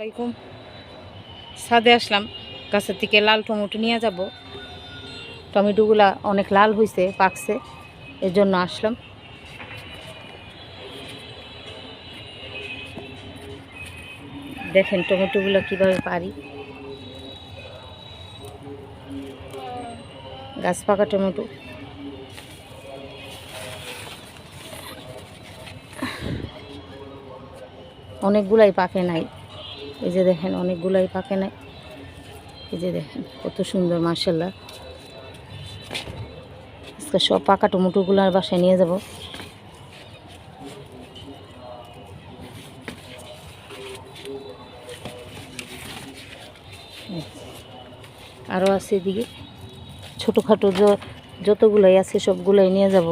আসসালামাইকুম ছাদে আসলাম, গাছের থেকে লাল টমেটো নিয়ে যাব। টমেটোগুলা অনেক লাল হয়েছে পাকছে এর জন্য আসলাম। দেখেন টমেটোগুলো কীভাবে পারি। গাছ পাকা টমেটো। অনেকগুলাই পাকে নাই। এই যে দেখেন, অনেকগুলাই পাকে নাই। এই যে দেখেন, কত সুন্দর মার্শাল্লাহ আজকে সব পাকা টমেটোগুলো আর বাসায় নিয়ে যাব। আরও আছে এদিকে। ছোটোখাটো যতগুলাই আছে সবগুলাই নিয়ে যাব।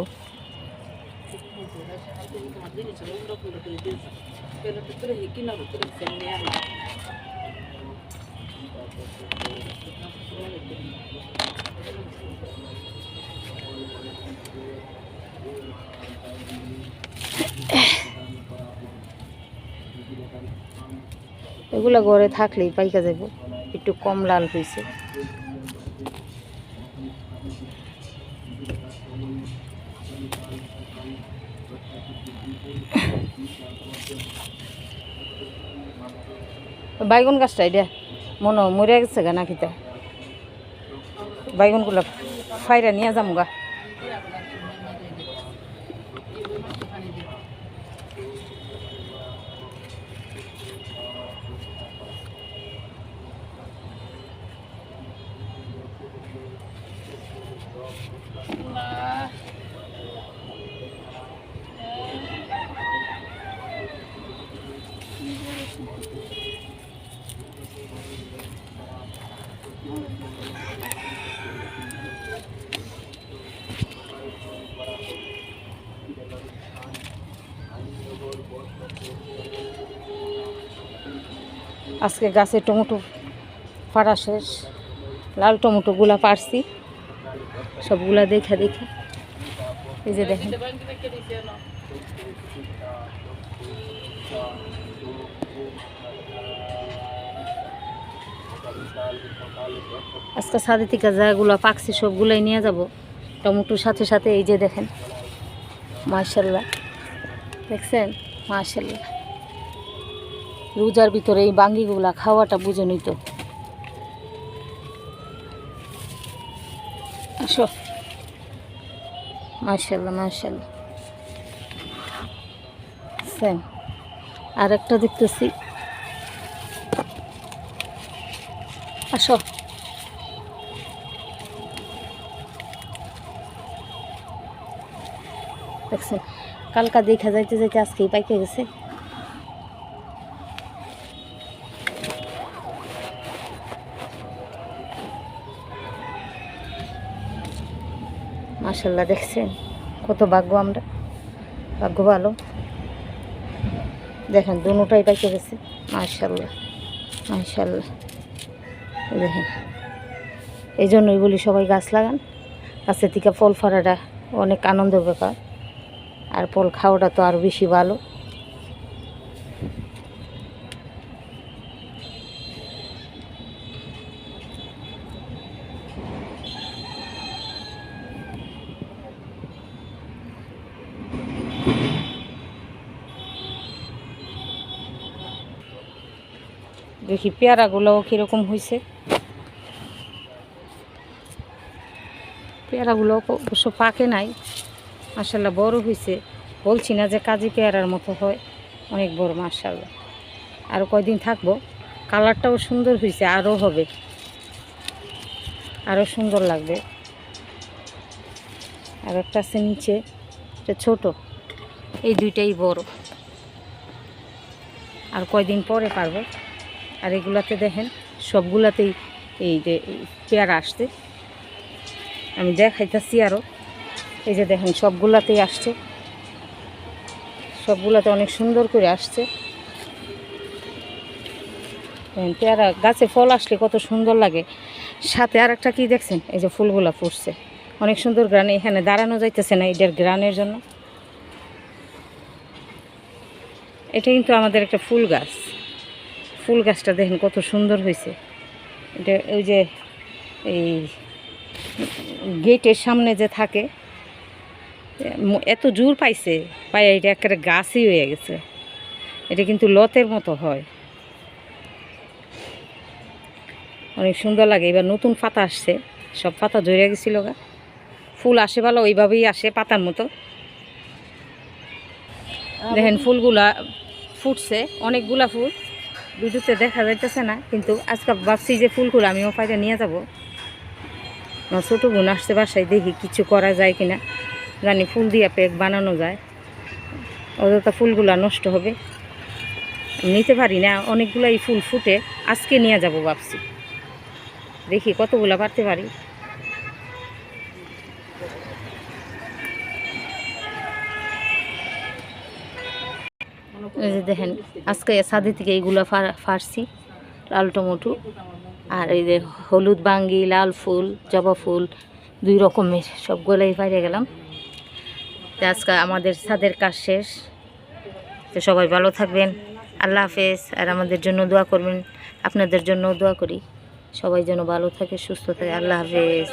এগুলা ঘরে থাকলেই পাইকা যাব একটু কম লাল হয়েছে বাইগুন গাছটা এটা? মনে মরে গেছে গা নাকি তা? বাইগুনগুলো ফাইরা নিয়ে যাম আজকে গাছে টমেটো পাড়া শেষ। লাল টমেটোগুলা পারছি। সবগুলা দেখে দেখে। এই যে দেখেন। আজকে সাদে থেকে যাগুলো পাকছি সবগুলাই নিয়ে যাব। টমেটোর সাথে সাথে এই যে দেখেন মার্শাল্লাহ দেখছেন? মার্শাল্লাহ রোজার ভিতরে এই বাঙ্গিগুলা খাওয়াটা বুঝে নিত। আসো। মার্শাল্লাহ মার্শাল্লাহ সেম আর একটা দেখতেছি। আসো। দেখছেন কালকা দেখা যাইতে যাইতে আজকেই পাইকে গেছে। মাসাল্লাহ দেখছেন, কত ভাগ্য আমরা। ভাগ্য ভালো। দেখেন, দুটাই পাইকে গেছে। মাশাল্লাহ এই দেখেন, এই জন্যই বলি সবাই গাছ লাগান। গাছের থেকে ফল ফলাটা অনেক আনন্দের ব্যাপার। আর ফল খাওয়াটা তো আরও বেশি ভালো। দেখি পেয়ারাগুলোও কীরকম হয়েছে পেয়ারাগুলো অবশ্য পাকে নাই মাসাল্লাহ বড় হয়েছে বলছি না যে কাজী পেয়ারার মতো হয়, অনেক বড় মাসাল্লাহ আরও কয়দিন থাকব, কালারটাও সুন্দর হয়েছে আরও হবে। আরও সুন্দর লাগবে। আর একটা আছে নিচে ছোট, এই দুইটাই বড়। আর কয়দিন পরে পারব। আর এগুলাতে দেখেন, সবগুলাতেই এই যে পেয়ারা আসছে। আমি দেখাইতেছি আরও এই যে দেখেন, সবগুলাতেই আসছে। সবগুলাতে অনেক সুন্দর করে আসছে। পেয়ারা, গাছে ফল আসলে কত সুন্দর লাগে। সাথে আর একটা কি দেখছেন? এই যে ফুলগুলা ফুটছে। অনেক সুন্দর গ্রান এখানে দাঁড়ানো যাইতেছে না এটার গ্রানের জন্য। এটা কিন্তু আমাদের একটা ফুল গাছ। ফুল গাছটা দেখেন কত সুন্দর হয়েছে। এটা ওই যে এই গেটের সামনে যে থাকে এত জোর পাইছে, পাই এটা একেবারে গাছই হয়ে গেছে। এটা কিন্তু লতের মতো হয়। অনেক সুন্দর লাগে, এবার নতুন পাতা আসছে, সব পাতা জড়ে গেছিল গা। ফুল আসে ভালো, ওইভাবেই আসে পাতার মতো। দেখেন ফুলগুলা ফুটছে, অনেকগুলা ফুল। ভিডিওতে দেখা যাইতেছে না, কিন্তু আজকে ভাবছি যে ফুলগুলো আমিও পাইতে নিয়ে যাব। আমার ছোটো বোন আসতে বাসায়, দেখি কিছু করা যায় কিনা। জানি ফুল দিয়ে পেক বানানো যায়। অযথা ফুলগুলো নষ্ট হবে। নিতে পারি না, অনেকগুলাই ফুল ফুটে আজকে নিয়ে যাব ভাবছি। দেখি কতগুলো পারতে পারি। এই যে দেখেন, আজকে ছাদে থেকে এইগুলো ফা- ফাড়ছি লাল টমেটো আর এই যে হলুদ বাঙ্গি, লাল ফুল, জবা ফুল, দুই রকমের সবগুলোই বাইরে গেলাম। তো আজকে আমাদের ছাদের কাজ শেষ। তো সবাই ভালো থাকবেন। আল্লাহ হাফেজ। আর আমাদের জন্য দোয়া করবেন। আপনাদের জন্য দোয়া করি। সবাই যেন ভালো থাকে, সুস্থ থাকে। আল্লাহ হাফেজ।